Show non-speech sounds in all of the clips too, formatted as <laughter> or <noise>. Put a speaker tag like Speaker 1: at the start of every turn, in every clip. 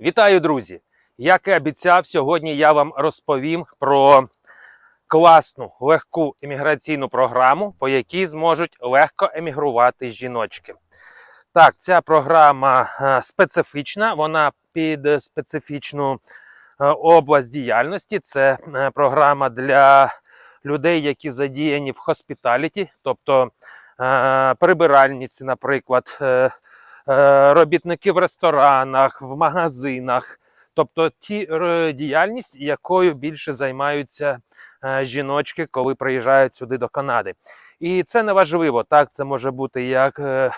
Speaker 1: Вітаю, друзі! Як і обіцяв, сьогодні я вам розповім про класну легку еміграційну програму, по якій зможуть легко емігрувати жіночки. Так, ця програма е, специфічна, вона під специфічну е, область діяльності. Це е, програма для людей, які задіяні в хоспіталіті, тобто прибиральниці, наприклад. Е, робітники в ресторанах, в магазинах, тобто ті діяльність, якою більше займаються е, жіночки, коли приїжджають сюди до Канади. І це не важливо. Так, це може бути як е,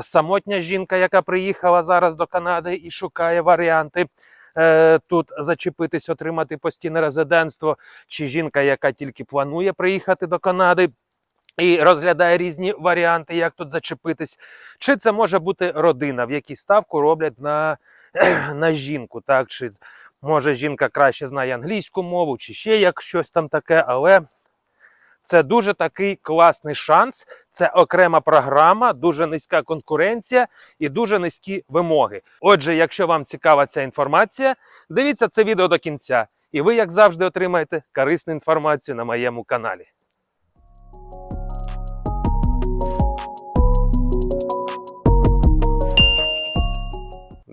Speaker 1: самотня жінка, яка приїхала зараз до Канади і шукає варіанти. Тут зачепитись, отримати постійне резидентство, чи жінка, яка тільки планує приїхати до Канади і розглядає різні варіанти, як тут зачепитись. Чи це може бути родина, в якій ставку роблять на, <clears throat> на жінку, так? Чи може жінка краще знає англійську мову, чи ще як щось там таке, але це дуже такий класний шанс. Це окрема програма, дуже низька конкуренція і дуже низькі вимоги. Отже, якщо вам цікава ця інформація, дивіться це відео до кінця, і ви, як завжди, отримаєте корисну інформацію на моєму каналі.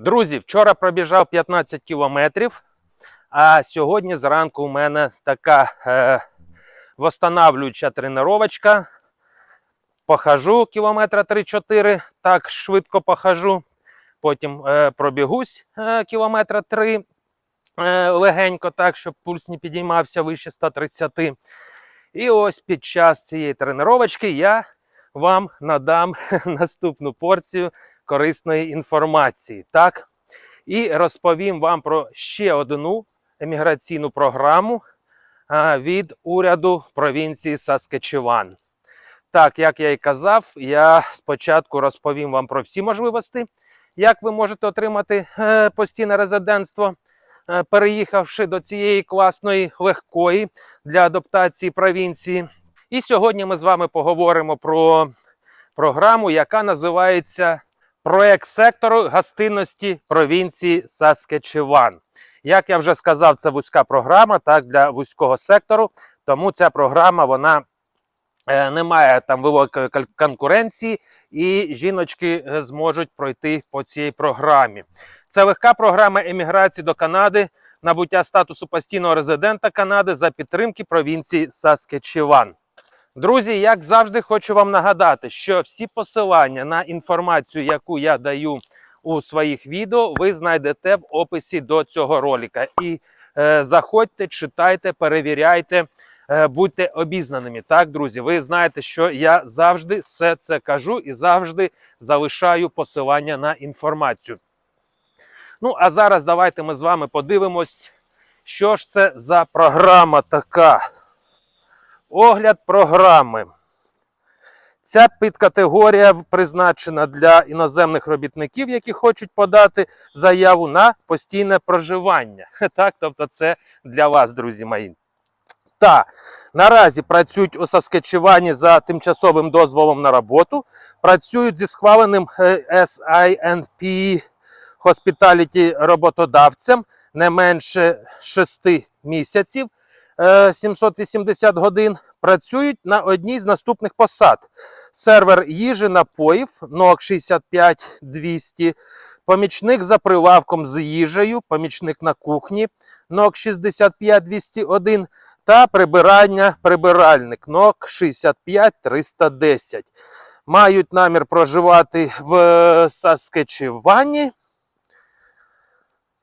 Speaker 1: Друзі, вчора пробіжав 15 кілометрів, а сьогодні зранку у мене така е, восстанавлююча тренувачка. Похожу кілометра 3-4, так швидко похожу. Потім е, пробігусь е, кілометра 3 е, легенько, так, щоб пульс не підіймався вище 130. І ось під час цієї тренувачки я вам надам <laughs> наступну порцію корисної інформації. Так? І розповім вам про ще одну еміграційну програму від уряду провінції Саскечеван. Так, як я і казав, я спочатку розповім вам про всі можливості, як ви можете отримати е, постійне резидентство, е, переїхавши до цієї класної легкої для адаптації провінції. І сьогодні ми з вами поговоримо про програму, яка називається Проект сектору гостинності провінції Саскечеван. Як я вже сказав, це вузька програма так, для вузького сектору, тому ця програма вона е, не має там великої конкуренції, і жіночки е, зможуть пройти по цій програмі. Це легка програма еміграції до Канади, набуття статусу постійного резидента Канади за підтримки провінції Саскечеван. Друзі, як завжди, хочу вам нагадати, що всі посилання на інформацію, яку я даю у своїх відео, ви знайдете в описі до цього ролика. І е, заходьте, читайте, перевіряйте, е, будьте обізнаними. Так, друзі, ви знаєте, що я завжди все це кажу і завжди залишаю посилання на інформацію. Ну, а зараз давайте ми з вами подивимось, що ж це за програма така. Огляд програми. Ця підкатегорія призначена для іноземних робітників, які хочуть подати заяву на постійне проживання. Так, тобто це для вас, друзі мої. Та наразі працюють у Саскечевані за тимчасовим дозволом на роботу, працюють зі схваленим е, SINP Hospitality роботодавцем не менше 6 місяців. Е, 780 годин працюють на одній з наступних посад: сервер їжі напоїв НОК 65200, помічник за прилавком з їжею, помічник на кухні НОК 65201 та прибирання прибиральник НОК 65310. Мають намір проживати в Саскечевані.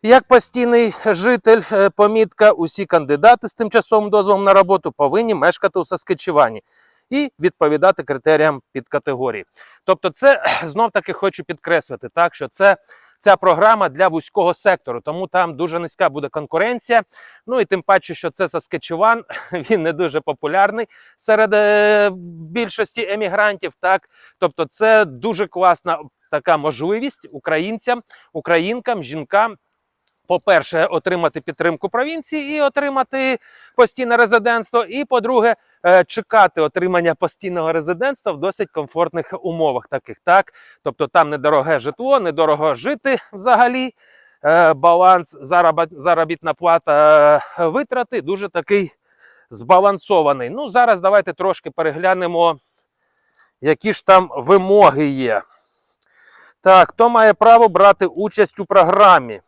Speaker 1: Як постійний житель, е, помітка, усі кандидати з тимчасовим дозволом на роботу повинні мешкати у Саскечевані і відповідати критеріям під категорії. Тобто, це знов таки хочу підкреслити, так що це. Ця програма для вузького сектору, тому там дуже низька буде конкуренція. Ну і тим паче, що це Саскечеван, <laughs> він не дуже популярний серед е, більшості емігрантів. Так, тобто, це дуже класна така можливість українцям, українкам, жінкам по-перше, отримати підтримку провінції і отримати постійне резидентство. І, по-друге, е, чекати отримання постійного резидентства в досить комфортних умовах таких, так? Тобто там недороге житло, недорого жити взагалі. е, баланс, заробітна плата, е, витрати дуже такий збалансований. Ну, зараз давайте трошки переглянемо, які ж там вимоги є. Так, хто має право брати участь у програмі?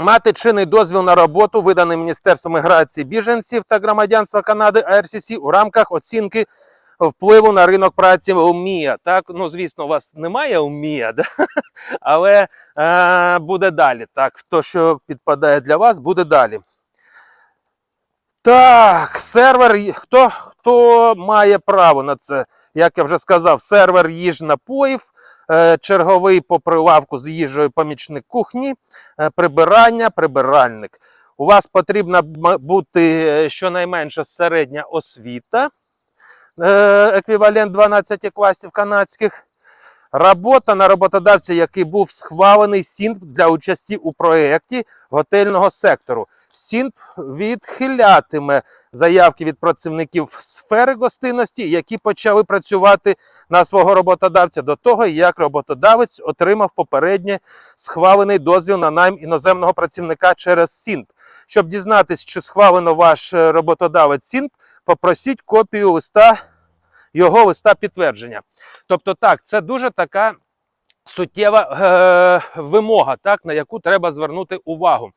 Speaker 1: Мати чинний дозвіл на роботу, виданий Міністерством міграції біженців та громадянства Канади АРСІСі у рамках оцінки впливу на ринок праці УМІА. Так, ну звісно, у вас немає УМІА, <laughs> да? але е, буде далі. Так, то, що підпадає для вас, буде далі. Так, сервер. Хто, хто має право на це? Як я вже сказав, сервер їж напоїв, черговий по прилавку з їжею помічник кухні, е, прибирання, прибиральник. У вас потрібна бути е, щонайменше середня освіта, е, еквівалент 12 класів канадських. Робота на роботодавця, який був схвалений СІНП для участі у проєкті готельного сектору. СІНП відхилятиме заявки від працівників сфери гостинності, які почали працювати на свого роботодавця до того, як роботодавець отримав попереднє схвалений дозвіл на найм іноземного працівника через СІНП. Щоб дізнатись, чи схвалено ваш е, роботодавець СІНП, попросіть копію листа його листа підтвердження. Тобто, так, це дуже така суттєва е, вимога, так, на яку треба звернути увагу.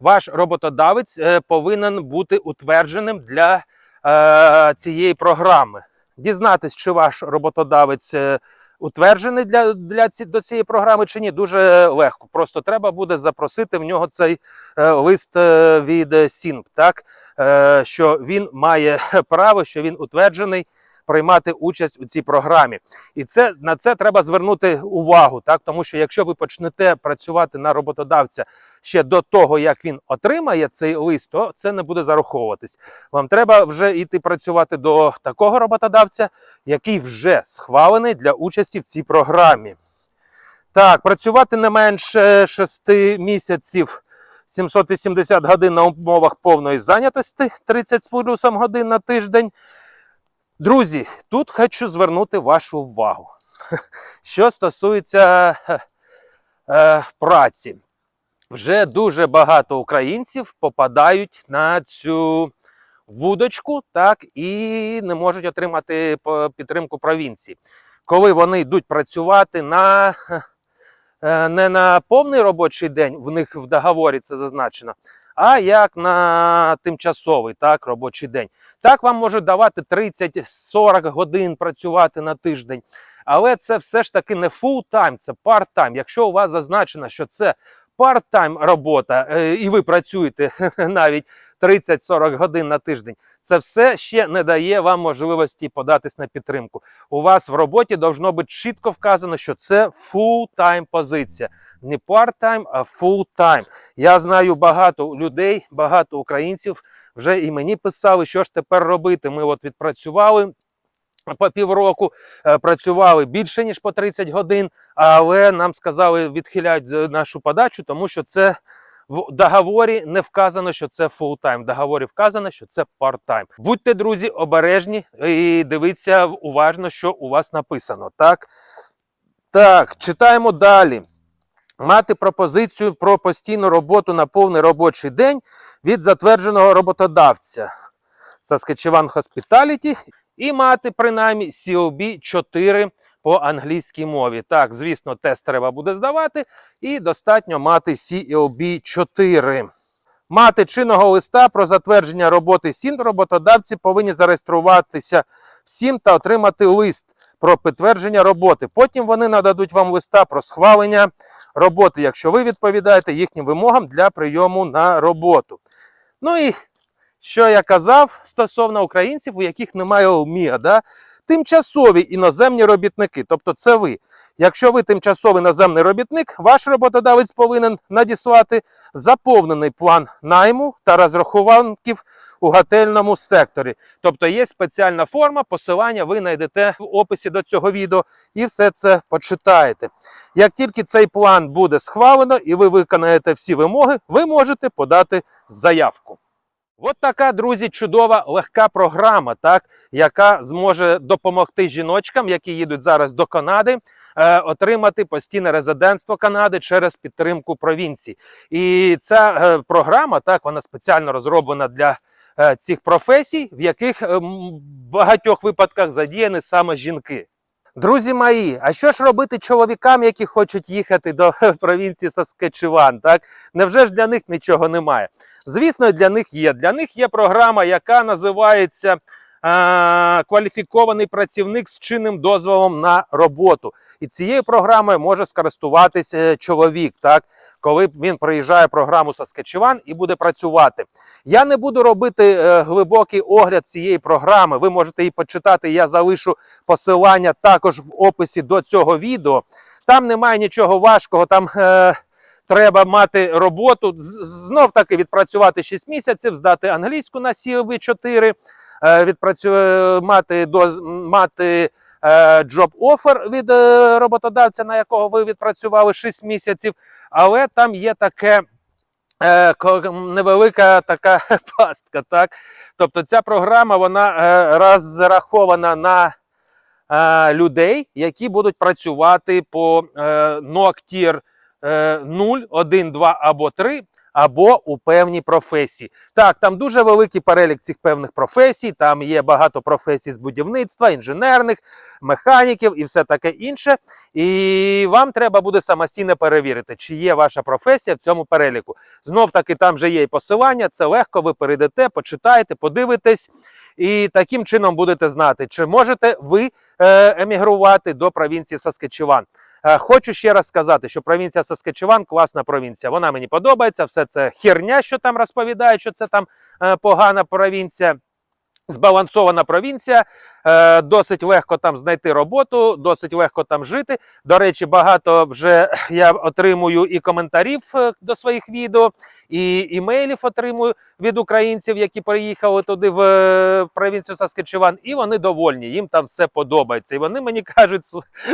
Speaker 1: Ваш роботодавець е, повинен бути утвердженим для е, цієї програми. Дізнатись, чи ваш роботодавець е, утверджений для, для ці, до цієї програми чи ні, дуже легко. Просто треба буде запросити в нього цей е, лист е, від е, СІНП, так, е, що він має <laughs> право, що він утверджений приймати участь у цій програмі. І це на це треба звернути увагу, так тому що якщо ви почнете працювати на роботодавця ще до того, як він отримає цей лист, то це не буде зараховуватись. Вам треба вже йти працювати до такого роботодавця, який вже схвалений для участі в цій програмі. Так, працювати не менше 6 місяців. 780 годин на умовах повної зайнятості, 30 з плюсом годин на тиждень. Друзі, тут хочу звернути вашу увагу. <laughs> Що стосується е, праці, вже дуже багато українців попадають на цю вудочку, так і не можуть отримати підтримку провінції. Коли вони йдуть працювати на е, не на повний робочий день, в них в договорі це зазначено, а як на тимчасовий так, робочий день. Так вам можуть давати 30-40 годин працювати на тиждень. Але це все ж таки не фул-тайм, це парт-тайм. Якщо у вас зазначено, що це парт-тайм робота, е, і ви працюєте <laughs> навіть 30-40 годин на тиждень, це все ще не дає вам можливості податись на підтримку. У вас в роботі должно бути чітко вказано, що це фул-тайм позиція. Не парт-тайм, а фул-тайм. Я знаю багато людей, багато українців вже і мені писали, що ж тепер робити. Ми от відпрацювали по півроку, е, працювали більше ніж по 30 годин, але нам сказали відхиляють нашу подачу, тому що це в договорі не вказано, що це фултайм. В договорі вказано, що це парт-тайм. Будьте, друзі, обережні і дивіться уважно, що у вас написано. Так, так читаємо далі. Мати пропозицію про постійну роботу на повний робочий день від затвердженого роботодавця. Saskatchewan Hospitality і мати принаймні COB 4 по англійській мові. Так, звісно, тест треба буде здавати, і достатньо мати COB 4. Мати чинного листа про затвердження роботи СІН роботодавці повинні зареєструватися в СІН та отримати лист про підтвердження роботи. Потім вони нададуть вам листа про схвалення роботи, якщо ви відповідаєте їхнім вимогам для прийому на роботу. Ну і що я казав стосовно українців, у яких немає ОМІА, да? Тимчасові іноземні робітники, тобто це ви. Якщо ви тимчасовий іноземний робітник, ваш роботодавець повинен надіслати заповнений план найму та розрахунків у готельному секторі. Тобто є спеціальна форма, посилання ви знайдете в описі до цього відео і все це почитаєте. Як тільки цей план буде схвалено і ви виконаєте всі вимоги, ви можете подати заявку. От така, друзі, чудова легка програма, так, яка зможе допомогти жіночкам, які їдуть зараз до Канади, е, отримати постійне резидентство Канади через підтримку провінції. І ця е, програма, так, вона спеціально розроблена для е, цих професій, в яких е, в багатьох випадках задіяні саме жінки. Друзі мої, а що ж робити чоловікам, які хочуть їхати до <laughs> провінції Саскачеван? Так невже ж для них нічого немає? Звісно, для них є. Для них є програма, яка називається кваліфікований працівник з чинним дозволом на роботу. І цією програмою може скористуватися е, чоловік, так коли він приїжджає в програму Saskatchewan і буде працювати. Я не буду робити е, глибокий огляд цієї програми. Ви можете її почитати. Я залишу посилання також в описі до цього відео. Там немає нічого важкого. Там е, треба мати роботу. Знов таки відпрацювати 6 місяців, здати англійську на cov 4 е, відпрацю... е, мати е, job від е, роботодавця, на якого ви відпрацювали 6 місяців. Але там є таке невелика така <laughs> пастка. Так? Тобто ця програма вона розрахована на людей, які будуть працювати по е, 0, 1, 2 або 3, або у певній професії. Так, там дуже великий перелік цих певних професій. Там є багато професій з будівництва, інженерних, механіків і все таке інше. І вам треба буде самостійно перевірити, чи є ваша професія в цьому переліку. Знов таки, там же є і посилання. Це легко. Ви перейдете, почитаєте, подивитесь. І таким чином будете знати, чи можете ви е, емігрувати до провінції Саскачеван. Е, Хочу ще раз сказати, що провінція Саскачеван класна провінція. Вона мені подобається. Все це херня, що там розповідають, що це там е, погана провінція. Збалансована провінція, е, досить легко там знайти роботу, досить легко там жити. До речі, багато вже <clears throat> я отримую і коментарів е, до своїх відео, і імейлів отримую від українців, які приїхали туди в е, провінцію Саскачеван, і вони довольні. Їм там все подобається. І вони мені <laughs> кажуть,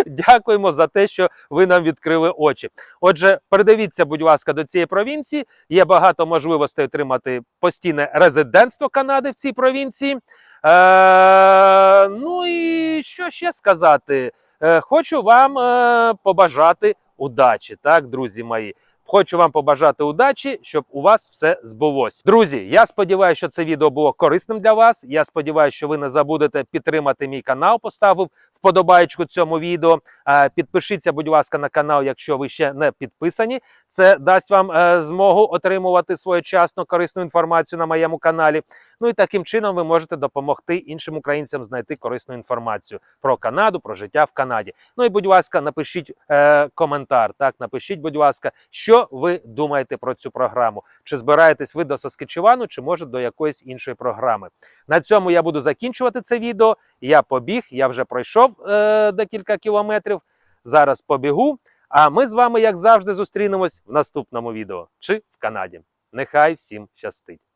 Speaker 1: дякуємо за те, що ви нам відкрили очі. Отже, передивіться, будь ласка, до цієї провінції. Є багато можливостей отримати постійне резидентство Канади в цій провінції. Е, ну і що ще сказати? Е, хочу вам е, побажати удачі, так, друзі мої. Хочу вам побажати удачі, щоб у вас все збулось. Друзі, я сподіваюся, що це відео було корисним для вас. Я сподіваюся, що ви не забудете підтримати мій канал, поставив вподобаєчку цьому відео. Е, Підпишіться, будь ласка, на канал, якщо ви ще не підписані. Це дасть вам е, змогу отримувати своєчасно корисну інформацію на моєму каналі. Ну і таким чином ви можете допомогти іншим українцям знайти корисну інформацію про Канаду, про життя в Канаді. Ну і будь ласка, напишіть е, коментар. Так, напишіть, будь ласка, що ви думаєте про цю програму? Чи збираєтесь ви до Саскачевану, чи може до якоїсь іншої програми? На цьому я буду закінчувати це відео. Я побіг, я вже пройшов е, декілька кілометрів. Зараз побігу. А ми з вами, як завжди, зустрінемось в наступному відео чи в Канаді. Нехай всім щастить!